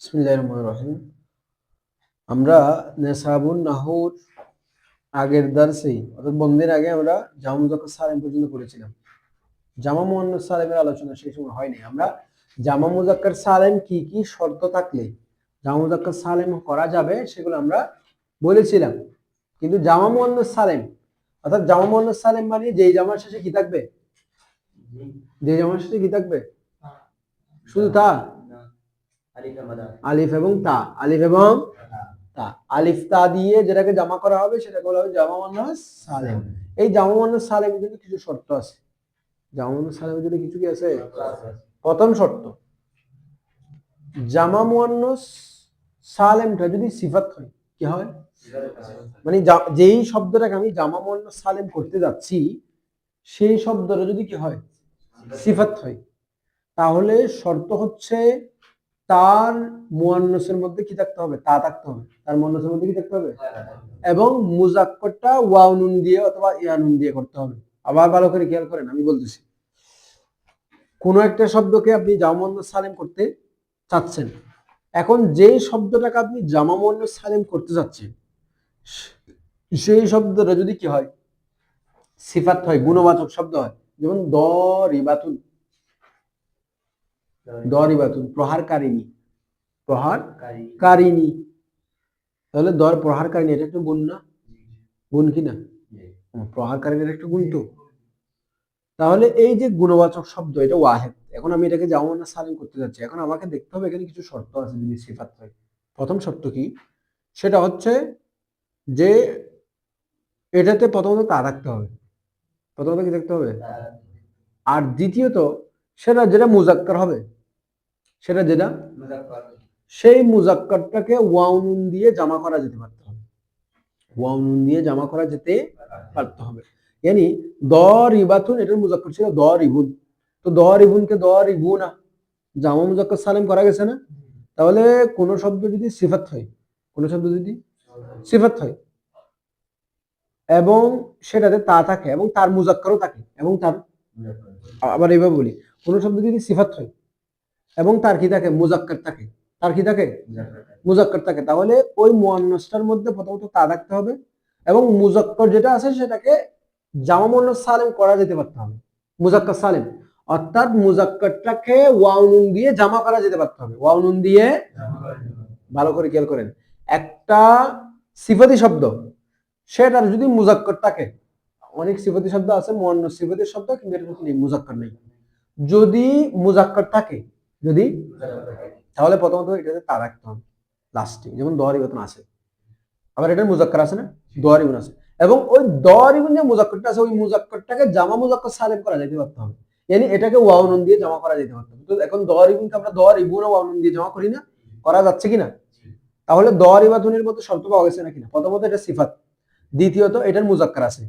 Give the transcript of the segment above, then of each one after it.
রহিম। আমরা নেসাবুন নাহুর আগের দার্সেই অর্থাৎ বন্ধের আগে আমরা জামা মুজাক্কার সালেম পর্যন্ত করেছিলাম জামা মুয়ান্নাস সালেমের আলোচনা সেই সময় হয়নি। আমরা জামা মুজাক্কার সালেম কি কি শর্ত থাকলে জামা মুজাক্কার সালেম করা যাবে সেগুলো আমরা বলেছিলাম। কিন্তু জামা মুয়ান্নাস সালেম অর্থাৎ জামা মুয়ান্নাস সালেম মানে যেই জামার শেষে কি থাকবে? যে জামার শেষে কি থাকবে? শুধু তা? আলিফ এবং তা। আলিফ এবং তা। আলিফ তা। দিয়ে যেটাকে জামা করা হবে সেটাকে বলা হবে জামা মুয়ান্নাস সালেম। এই জামা সালেমের জন্য কিছু শর্ত আছে। জামা সালেমের জন্য কিছু কি আছে? প্রথম শর্ত জামা মুয়ান্নাস সালেমটা যদি সিফাত হয় কি হয়? মানে যেই শব্দটাকে আমি জামা মুয়ান্নাস সালেম করতে যাচ্ছি সেই শব্দটা যদি কি হয়? সিফাত হয়। তাহলে শর্ত হচ্ছে তার মুয়ান্নাসের মধ্যে কি থাকতে হবে? তা থাকতে হবে। তার মুয়ান্নাসের মধ্যে কি থাকতে হবে? এবং মুজাক্করটা ওয়াউনুন দিয়ে অথবা ইয়া নুন দিয়ে করতে হবে। আবার ভালো করে খেয়াল করেন, আমি বলতেছি। কোন একটা শব্দকে আপনি জামা সালেম করতে চাচ্ছেন। এখন যেই শব্দটাকে আপনি জামা সালেম করতে চাচ্ছেন, সেই শব্দটা যদি কি হয়? সিফাত হয়, গুণবাচক শব্দ হয়। যেমন দ রিবাতুন দ রিবাতুন প্রহারকারিনী প্রহার কারিনী তাহলে দর প্রহারকারিনী এটা একটা গুণ না? গুণ কি না? হুম, প্রহারকারিনীর একটা গুণ তো। তাহলে এই যে গুণবাচক শব্দ এটা ওয়াহেদ। এখন আমি এটাকে জামা না সালিম করতে যাচ্ছি। এখন আমাকে দেখতে হবে এখানে কিছু শর্ত আছে যদি সিফাত হয়। প্রথম শর্ত কি? সেটা হচ্ছে যে এটাতে প্রথমত তা রাখতে হবে। প্রথমত কি দেখতে হবে। আর দ্বিতীয়ত সেটা যেটা মুজাক্কার হবে সেটা যেটা? সেই মুজাক্কারটাকে ওয়াউনুন দিয়ে জামা করা যেতে পারতে হবে। ওয়াউনুন দিয়ে জামা করা যেতে পারতে হবে। ইয়ানি দ রিবাতুন এটার মুজাক্কার ছিল দ রিবুন তো দ রিবুনকে দ রিবুনা জামা মুজাক্কার সালেম করা গেছে না? তাহলে কোন শব্দ যদি সিফাত হয় কোন শব্দ যদি সিফাত হয় এবং সেটাতে তা থাকে এবং তার মুজাক্কারও থাকে এবং তার আবার এইভাবে বলি কোন শব্দ যদি সিফাত হয় এবং তার কি থাকে? মুজাক্কার থাকে। তার কি থাকে? মুজাক্কর থাকে। তাহলে ওই মুয়ান্নাসটার মধ্যে প্রথমত তা থাকতে হবে এবং মুজাক্কর যেটা আছে সেটাকে জামা মুয়ান্নাস সালেম করা যেতে পারতে হবে। মুজাক্কর সালেম। অর্থাৎ মুজাক্করটাকে ওয়াউনুন দিয়ে জামা করা যেতে পারতে হবে। ওয়াউনুন দিয়ে ভালো করে খেয়াল করেন। একটা সিফাতি শব্দ। সেটার যদি মুজাক্কর থাকে। অনেক সিফাতি শব্দ আছে, মুয়ান্নাস সিফাতি শব্দ, কিন্তু এটা নেই। মুজাক্কর নেই। যদি মুজাক্কর থাকে যদি তাহলে প্রথমত এটাতে তা রাখতে হবে লাস্টে, যেমন দোয়ারি বেতন আছে। আবার এটার মুজাক্কর আছে না? দোয়ারি গুণ আছে। এবং ওই দোয়ারি গুণ যে মুজাক্করটা আছে, ওই মুজাক্করটাকে জামা মুজাক্কর সালেম করা যেতে পারতে হবে। yani এটাকে ওয়াউনুন দিয়ে জমা করা যেতে পারতে। তো এখন দোয়ারি গুণকে আমরা দোয়ারি গুণ ওয়াউনুন দিয়ে জমা করি না, করা যাচ্ছে কিনা তাহলে দোয়ারি বাতুনের মধ্যে শর্ত পাওয়া গেছে না? কিনা প্রথমত এটা সিফাত। দ্বিতীয়ত এটার মুজাক্কর আছে।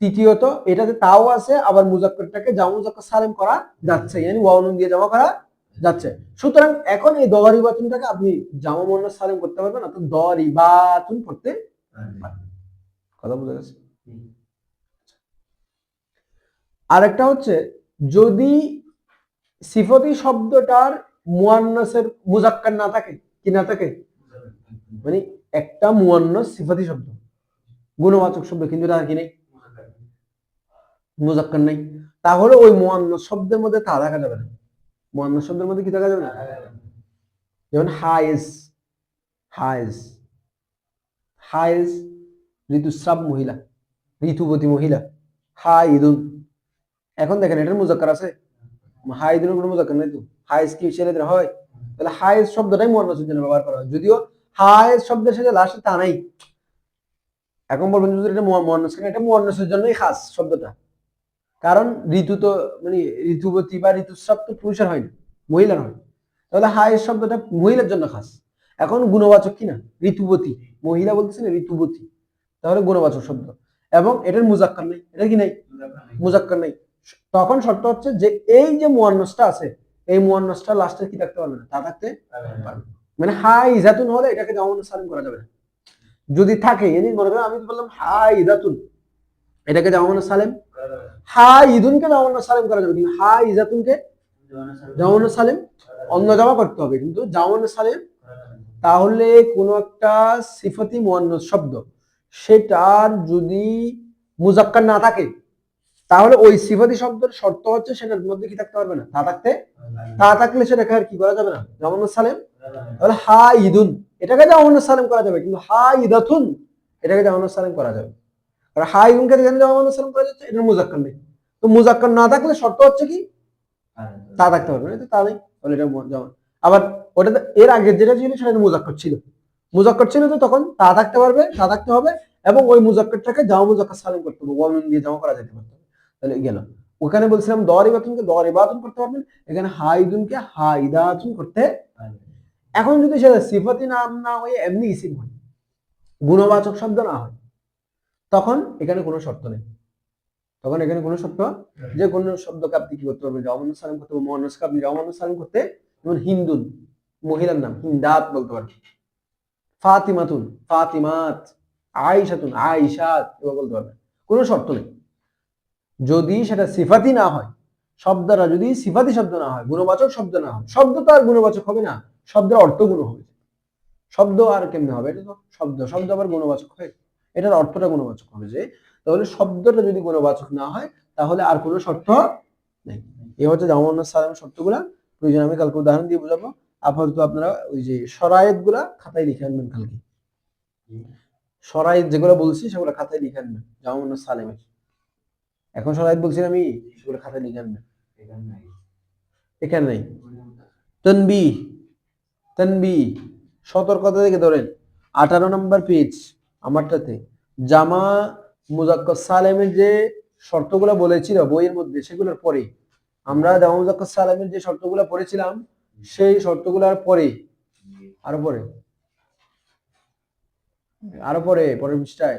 তৃতীয়ত এটাতে তাও আছে, আবার মুজাক্করটাকে জামা মুজাক্কর সালেম করা যাচ্ছে। yani ওয়াউনুন দিয়ে জমা করা যাচ্ছে। সুতরাং এখন এই দরি বাতুনটাকে আপনি জামা মুন্নাস সালেম করতে পারবেন অর্থাৎ দরি বাতুন পড়তে কথা বুঝা গেছে? আরেকটা হচ্ছে যদি সিফতি শব্দটার মুয়ান্নাসের মুজাক্কার না থাকে কি না থাকে? মানে একটা মুয়ান্নাস সিফতি শব্দ। গুণবাচক শব্দ কিন্তু তার কি নেই? মুজাক্কার নেই। তাহলে ওই মুয়ান্নাস শব্দের মধ্যে তা দেখা যাবে না। মুয়ান্নাস শব্দের মধ্যে কি দেখা যাবে? না যেমন হাইজ হাইজ হাইজ ঋতুস্রাব মহিলা ঋতুবতী মহিলা হাইদুন এখন দেখেন এটার মুজাক্কার আছে। হাইদুনের কোনো মুজাক্কার নেই তো। হাইজ কি ছেলেদের হয়। তাহলে হাইজ শব্দটাই মুয়ান্নাসের জন্য ব্যবহার করা হয়। যদিও হাইজ শব্দের সাথে লাস্টে তা নাই। এখন বলবেন যদি এটা মুয়ান্নাস এটা মুয়ান্নাসের জন্যই খাস শব্দটা। কারণ ঋতু তো মানে ঋতুবতী বা ঋতুস্রাব তো পুরুষের হয় না, মহিলার হয় তাহলে হাইজ শব্দটা মহিলার জন্য খাস। এখন গুণবাচক কি না? ঋতুবতী মহিলা বলতেছে না ঋতুবতী তাহলে গুণবাচক শব্দ। এবং এটার মুজাক্কার নেই। এটা কি নেই? মুজাক্কার নেই। তখন শর্ত হচ্ছে যে এই যে মুয়ান্নাসটা আছে, এই মুয়ান্নাসটা লাস্টে কি থাকতে পারবে না? তা থাকতে পারবে মানে হাই ইজাতুন হলে এটাকে জামা সালিম করা যাবে না। যদি থাকে মনে করেন আমি বললাম হাই ইজাতুন। এটাকে জামা সালেম? হা ইদুনকে জামা সালেম করা যাবে কিন্তু হাই ইজাতুনকে জামা সালেম অন্য জামা করতে হবে কিন্তু জামা সালেম তাহলে কোনো একটা সিফাতি মুয়ান্নাস শব্দ সেটার যদি মুজাক্কার না থাকে তাহলে ওই সিফাতি শব্দের শর্ত হচ্ছে সেটার মধ্যে কি থাকতে পারবে না? তা থাকতে? তা থাকলে সেটাকে আর কি করা যাবে না? জামান সালেম? তাহলে হা ইদুন এটাকে জামান সালেম করা যাবে কিন্তু হা ইদাতুন এটাকে জামান সালেম করা যাবে। আর হা ইদুনকে যেখানে জামান সালেম করা যাচ্ছে, এটার মুজাক্কার নেই। তো মুজাক্কার না থাকলে শর্ত হচ্ছে কি? তা থাকতে পারবে না তা নেই, তাহলে এটা মু- যেমন। আবার ওটা এর আগের যেটা ছিল, সেটা মুজাক্কর ছিল। মুজাক্কর ছিল তো তখন তা থাকতে পারবে, তা থাকতে হবে, এবং ওই মুজাক্করটাকে জামা মুজাক্কর সালিম করতে হবে ওয়ামিন দিয়ে জমা করা যেতে পারতে। তাহলে গেল। ওখানে বলছিলাম দরিবাতুনকে দরিবাতুন করতে পারবেন, এখানে হাইদুনকে হাইদাতুন করতে এখন যদি সেটা সিফাতি নাম না হয়ে এমনি ইসিম হয়, গুণবাচক শব্দ না হয় তখন এখানে কোনো শর্ত নেই। তখন এখানে কোনো শর্ত যে কোনো শব্দকে আপনি কি করতে পারবেন? জামান সালাম করতে পারবেন মোহান্নসকে আপনি জামান সালাম করতে যেমন হিন্দুন মহিলার নাম হিন্দাত বলতে পারবেন ফাতিমাতুন ফাতিমাত আয়েশাতুন আয়েশাত এভাবে বলতে পারবেন। কোনো শর্ত নেই। যদি সেটা সিফাতি না হয় শব্দটা যদি সিফাতি শব্দ না হয় গুণবাচক শব্দ না হয় শব্দ তো আর গুণবাচক হবে না শব্দের অর্থ গুণ হবে। শব্দ আর কেমনে হবে? এটা তো শব্দ শব্দ আবার গুণবাচক হয় এটার অর্থটা গুণবাচক হবে যে, তাহলে শব্দটা যদি গুণবাচক না হয়, তাহলে আর কোনো শর্ত নেই। এই হচ্ছে জামান সালাম শর্তগুলা। প্রয়োজন আমি কালকে উদাহরণ দিয়ে বোঝাবো। আপাতত আপনারা ওই যে সরায়েতগুলা খাতায় লিখে আনবেন কালকে। সরাইত যেগুলো বলছি, সেগুলো খাতায় লিখে আনবেন জামান সালেমের। এখন সরাইত বলছি আমি, সেগুলো খাতায় লিখে আনবেন। এখানে নেই। তনবি তনবি সতর্কতা থেকে ধরেন, আঠারো নম্বর পেজ আমারটাতে। জামা মুজাক্কর সালেমের যে শর্তগুলো বলেছিল, বইয়ের মধ্যে, সেগুলোর পরে আমরা জামা মুজাক্কর সালেমের যে শর্তগুলো পড়েছিলাম, সেই শর্তগুলোর পরে আরও পরে। আরও পরে, পরের পৃষ্ঠায়।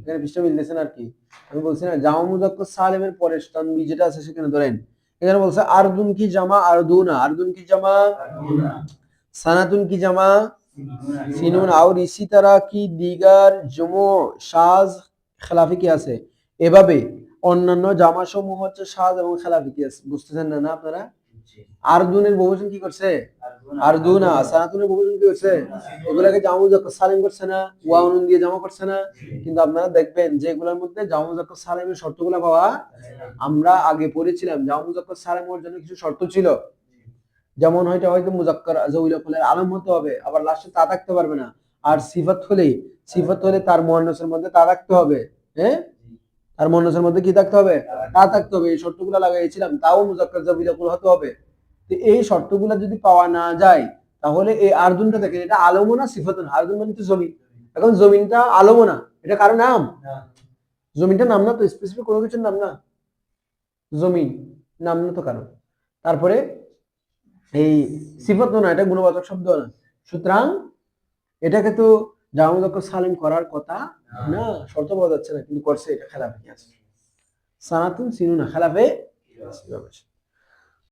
এখানে পৃষ্ঠা মিলতেছে না আর কি। আমি বলছি না, জামা মুজাক্কর সালেমের পরে তানবি যেটা আছে সেখানে ধরেন। এখানে বলছে, আরদুন কি জামা, আরদুনা। আরদুন কি জামা? সানাতুন কি জামা? সিনুন আউর ইসি তারা কি দিগার সাজ খেলাফি কি আছে? এভাবে অন্যান্য জামা সমূহ হচ্ছে সাজ এবং খেলাফি কি আছে? বুঝতেছেন না আপনারা? আরদুনের বহুজন কি করছে? আরদুনা সানাতুনের বহুজন কি করছে? জামু জাক সালেম করছে না ওয়াউনুন দিয়ে জামা করছে না। কিন্তু আপনারা দেখবেন যে এগুলোর মধ্যে জামু জাক সালিমের শর্তগুলো পাওয়া আমরা আগে পড়েছিলাম জামু জাক সালিমের জন্য কিছু শর্ত ছিল। যেমন হয়তো হয়তো মুজাক্কর জউলা ফুলের আলম হতে হবে আবার লাস্টে তা থাকতে পারবে না। আর সিফাত হলে সিফাত হলে তার মুয়ান্নাসের মধ্যে তা থাকতে হবে হ্যাঁ? তার মুয়ান্নাসের মধ্যে কি থাকতে হবে? তা থাকতে হবে। এই শর্তগুলো লাগাইছিলাম তাও মুজাক্কর জউলা ফুল হতে হবে। তো এই শর্তগুলো যদি পাওয়া না যায় তাহলে এই আরদুনটা দেখেন এটা আলমও না সিফাত না আরদুন মানে তো জমিন। এখন জমিনটা আলমও না এটা কারও নাম? জমিনটা নাম না তো স্পেসিফিক কোনো কিছুর নাম না? জমিন নাম না তো কারও। তারপরে এই সিফত না, এটা গুণবাচক শব্দ না। সুতরাং এটাকে তো জামাদক্ষ সালিম করার কথা না, শর্ত পাওয়া যাচ্ছে না, কিন্তু করছে এটা, খেলাফে কি আছে? সানাতুন সিনু না, খেলাফে